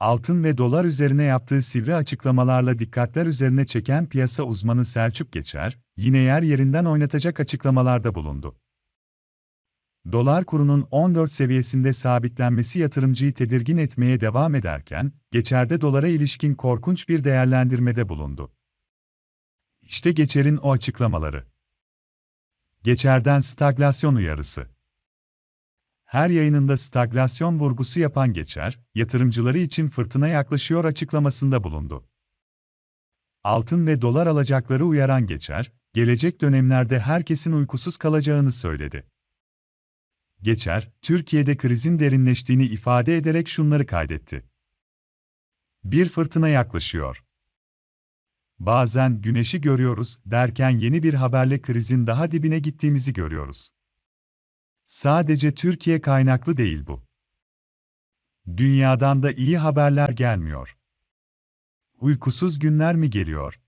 Altın ve dolar üzerine yaptığı sivri açıklamalarla dikkatler üzerine çeken piyasa uzmanı Selçuk Geçer, yine yer yerinden oynatacak açıklamalarda bulundu. Dolar kurunun 14 seviyesinde sabitlenmesi yatırımcıyı tedirgin etmeye devam ederken, Geçer'de dolara ilişkin korkunç bir değerlendirmede bulundu. İşte Geçer'in o açıklamaları. Geçer'den stagflasyon uyarısı. Her yayınında stagflasyon vurgusu yapan Geçer, yatırımcıları için fırtına yaklaşıyor açıklamasında bulundu. Altın ve dolar alacakları uyaran Geçer, gelecek dönemlerde herkesin uykusuz kalacağını söyledi. Geçer, Türkiye'de krizin derinleştiğini ifade ederek şunları kaydetti. Bir fırtına yaklaşıyor. Bazen güneşi görüyoruz derken yeni bir haberle krizin daha dibine gittiğimizi görüyoruz. Sadece Türkiye kaynaklı değil bu. Dünyadan da iyi haberler gelmiyor. Uykusuz günler mi geliyor?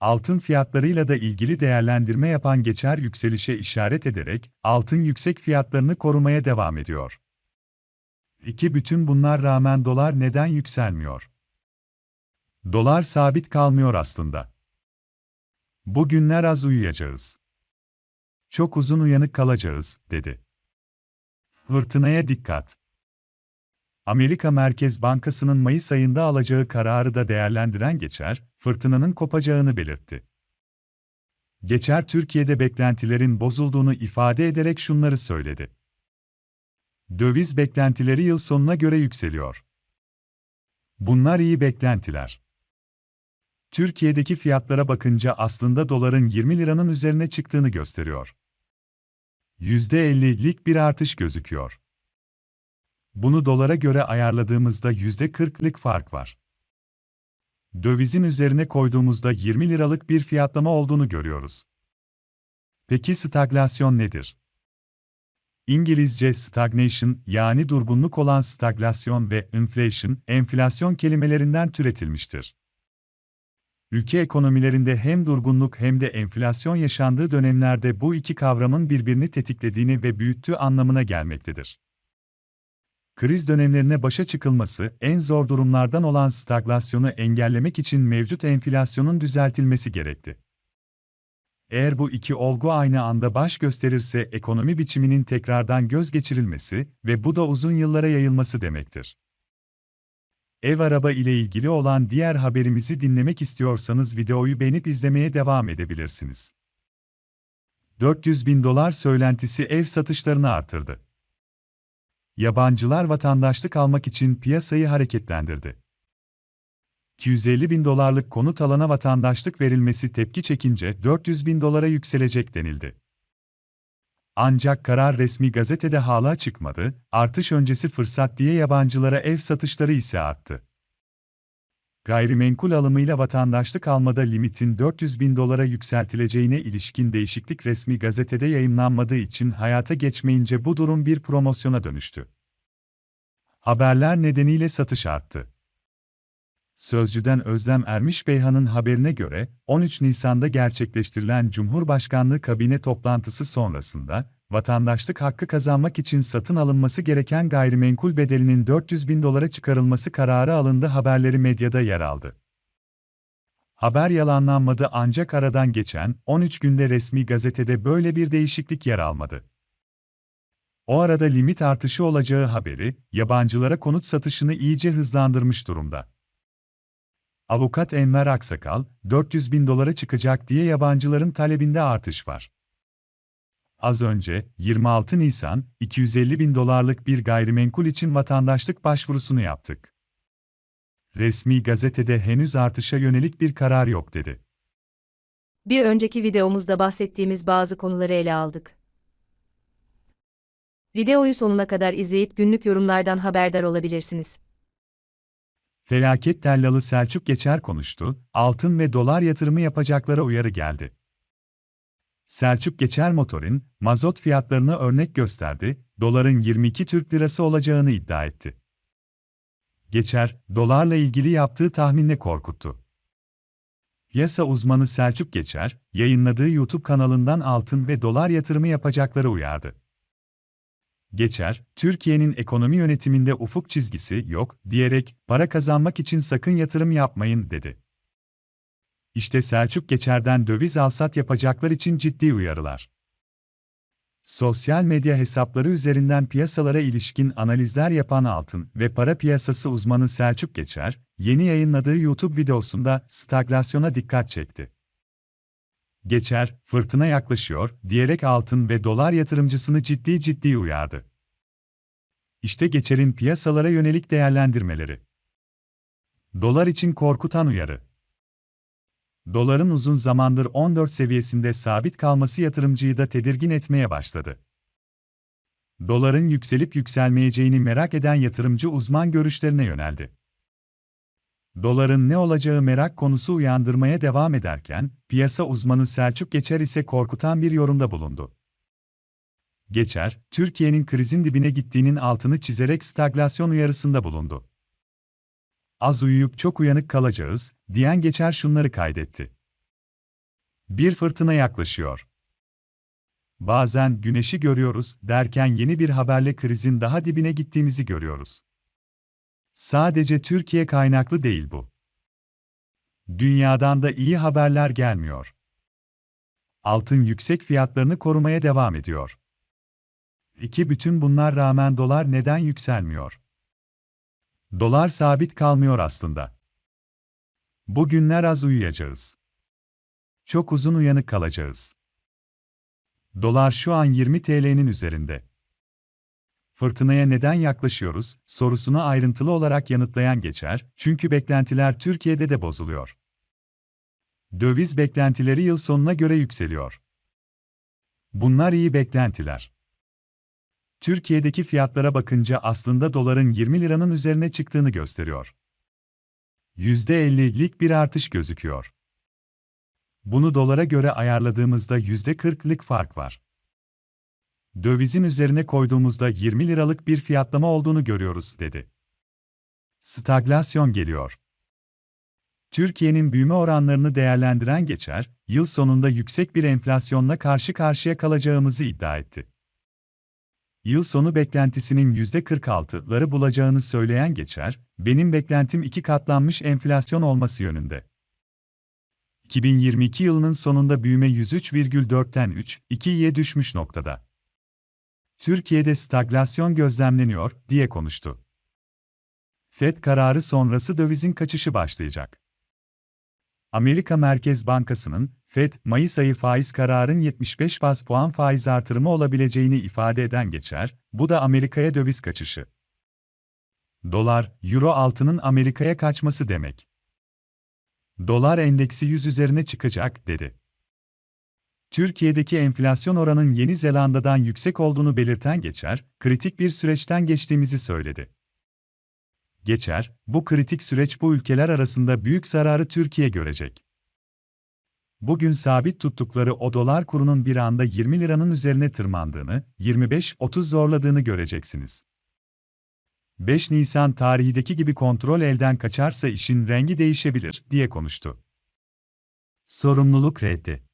Altın fiyatlarıyla da ilgili değerlendirme yapan geçer yükselişe işaret ederek altın yüksek fiyatlarını korumaya devam ediyor. İki bütün bunlar rağmen dolar neden yükselmiyor? Dolar sabit kalmıyor aslında. Bugünler az uyuyacağız. Çok uzun uyanık kalacağız, dedi. Fırtınaya dikkat. Amerika Merkez Bankası'nın Mayıs ayında alacağı kararı da değerlendiren Geçer, fırtınanın kopacağını belirtti. Geçer Türkiye'de beklentilerin bozulduğunu ifade ederek şunları söyledi. Döviz beklentileri yıl sonuna göre yükseliyor. Bunlar iyi beklentiler. Türkiye'deki fiyatlara bakınca aslında doların 20 liranın üzerine çıktığını gösteriyor. %50'lik bir artış gözüküyor. Bunu dolara göre ayarladığımızda %40'lık fark var. Dövizin üzerine koyduğumuzda 20 liralık bir fiyatlama olduğunu görüyoruz. Peki stagflasyon nedir? İngilizce stagnation yani durgunluk olan stagflasyon ve inflation, enflasyon kelimelerinden türetilmiştir. Ülke ekonomilerinde hem durgunluk hem de enflasyon yaşandığı dönemlerde bu iki kavramın birbirini tetiklediğini ve büyüttüğü anlamına gelmektedir. Kriz dönemlerine başa çıkılması, en zor durumlardan olan stagflasyonu engellemek için mevcut enflasyonun düzeltilmesi gerekti. Eğer bu iki olgu aynı anda baş gösterirse ekonomi biçiminin tekrardan göz geçirilmesi ve bu da uzun yıllara yayılması demektir. Ev araba ile ilgili olan diğer haberimizi dinlemek istiyorsanız videoyu beğenip izlemeye devam edebilirsiniz. 400 bin dolar söylentisi ev satışlarını artırdı. Yabancılar vatandaşlık almak için piyasayı hareketlendirdi. 250 bin dolarlık konut alana vatandaşlık verilmesi tepki çekince 400 bin dolara yükselecek denildi. Ancak karar resmi gazetede hala çıkmadı, artış öncesi fırsat diye yabancılara ev satışları ise arttı. Gayrimenkul alımıyla vatandaşlık almada limitin 400 bin dolara yükseltileceğine ilişkin değişiklik resmi gazetede yayınlanmadığı için hayata geçmeyince bu durum bir promosyona dönüştü. Haberler nedeniyle satış arttı. Sözcüden Özlem Ermiş Beyhan'ın haberine göre, 13 Nisan'da gerçekleştirilen Cumhurbaşkanlığı kabine toplantısı sonrasında, vatandaşlık hakkı kazanmak için satın alınması gereken gayrimenkul bedelinin 400 bin dolara çıkarılması kararı alındı haberleri medyada yer aldı. Haber yalanlanmadı ancak aradan geçen 13 günde resmi gazetede böyle bir değişiklik yer almadı. O arada limit artışı olacağı haberi, yabancılara konut satışını iyice hızlandırmış durumda. Avukat Enver Aksakal, 400 bin dolara çıkacak diye yabancıların talebinde artış var. Az önce, 26 Nisan, 250 bin dolarlık bir gayrimenkul için vatandaşlık başvurusunu yaptık. Resmi gazetede henüz artışa yönelik bir karar yok dedi. Bir önceki videomuzda bahsettiğimiz bazı konuları ele aldık. Videoyu sonuna kadar izleyip günlük yorumlardan haberdar olabilirsiniz. Felaket tellalı Selçuk Geçer konuştu, altın ve dolar yatırımı yapacaklara uyarı geldi. Selçuk Geçer Motor'un mazot fiyatlarını örnek gösterdi, doların 22 Türk Lirası olacağını iddia etti. Geçer, dolarla ilgili yaptığı tahminle korkuttu. Piyasa uzmanı Selçuk Geçer, yayınladığı YouTube kanalından altın ve dolar yatırımı yapacakları uyardı. Geçer, Türkiye'nin ekonomi yönetiminde ufuk çizgisi yok diyerek para kazanmak için sakın yatırım yapmayın dedi. İşte Selçuk Geçer'den döviz alsat yapacaklar için ciddi uyarılar. Sosyal medya hesapları üzerinden piyasalara ilişkin analizler yapan altın ve para piyasası uzmanı Selçuk Geçer, yeni yayınladığı YouTube videosunda stagflasyona dikkat çekti. Geçer, fırtına yaklaşıyor diyerek altın ve dolar yatırımcısını ciddi ciddi uyardı. İşte Geçer'in piyasalara yönelik değerlendirmeleri. Dolar için korkutan uyarı. Doların uzun zamandır 14 seviyesinde sabit kalması yatırımcıyı da tedirgin etmeye başladı. Doların yükselip yükselmeyeceğini merak eden yatırımcı uzman görüşlerine yöneldi. Doların ne olacağı merak konusu uyandırmaya devam ederken, piyasa uzmanı Selçuk Geçer ise korkutan bir yorumda bulundu. Geçer, Türkiye'nin krizin dibine gittiğinin altını çizerek stagflasyon uyarısında bulundu. Az uyuyup çok uyanık kalacağız, diyen Geçer şunları kaydetti. Bir fırtına yaklaşıyor. Bazen güneşi görüyoruz derken yeni bir haberle krizin daha dibine gittiğimizi görüyoruz. Sadece Türkiye kaynaklı değil bu. Dünyadan da iyi haberler gelmiyor. Altın yüksek fiyatlarını korumaya devam ediyor. İki bütün bunlar rağmen dolar neden yükselmiyor? Dolar sabit kalmıyor aslında. Bugünler az uyuyacağız. Çok uzun uyanık kalacağız. Dolar şu an 20 TL'nin üzerinde. Fırtınaya neden yaklaşıyoruz sorusuna ayrıntılı olarak yanıtlayan geçer, çünkü beklentiler Türkiye'de de bozuluyor. Döviz beklentileri yıl sonuna göre yükseliyor. Bunlar iyi beklentiler. Türkiye'deki fiyatlara bakınca aslında doların 20 liranın üzerine çıktığını gösteriyor. %50'lik bir artış gözüküyor. Bunu dolara göre ayarladığımızda %40'lık fark var. Dövizin üzerine koyduğumuzda 20 liralık bir fiyatlama olduğunu görüyoruz, dedi. Stagflasyon geliyor. Türkiye'nin büyüme oranlarını değerlendiren geçer, yıl sonunda yüksek bir enflasyonla karşı karşıya kalacağımızı iddia etti. Yıl sonu beklentisinin %46'ları bulacağını söyleyen geçer, benim beklentim iki katlanmış enflasyon olması yönünde. 2022 yılının sonunda büyüme 103,4'ten 3,2'ye düşmüş noktada. Türkiye'de stagflasyon gözlemleniyor, diye konuştu. FED kararı sonrası dövizin kaçışı başlayacak. Amerika Merkez Bankası'nın, FED, Mayıs ayı faiz kararın 75 bas puan faiz artırımı olabileceğini ifade eden geçer, bu da Amerika'ya döviz kaçışı. Dolar, Euro altının Amerika'ya kaçması demek. Dolar endeksi 100 üzerine çıkacak, dedi. Türkiye'deki enflasyon oranının Yeni Zelanda'dan yüksek olduğunu belirten Geçer, kritik bir süreçten geçtiğimizi söyledi. Geçer, bu kritik süreç bu ülkeler arasında büyük zararı Türkiye görecek. Bugün sabit tuttukları o dolar kurunun bir anda 20 liranın üzerine tırmandığını, 25-30 zorladığını göreceksiniz. 5 Nisan tarihideki gibi kontrol elden kaçarsa işin rengi değişebilir, diye konuştu. Sorumluluk reddi.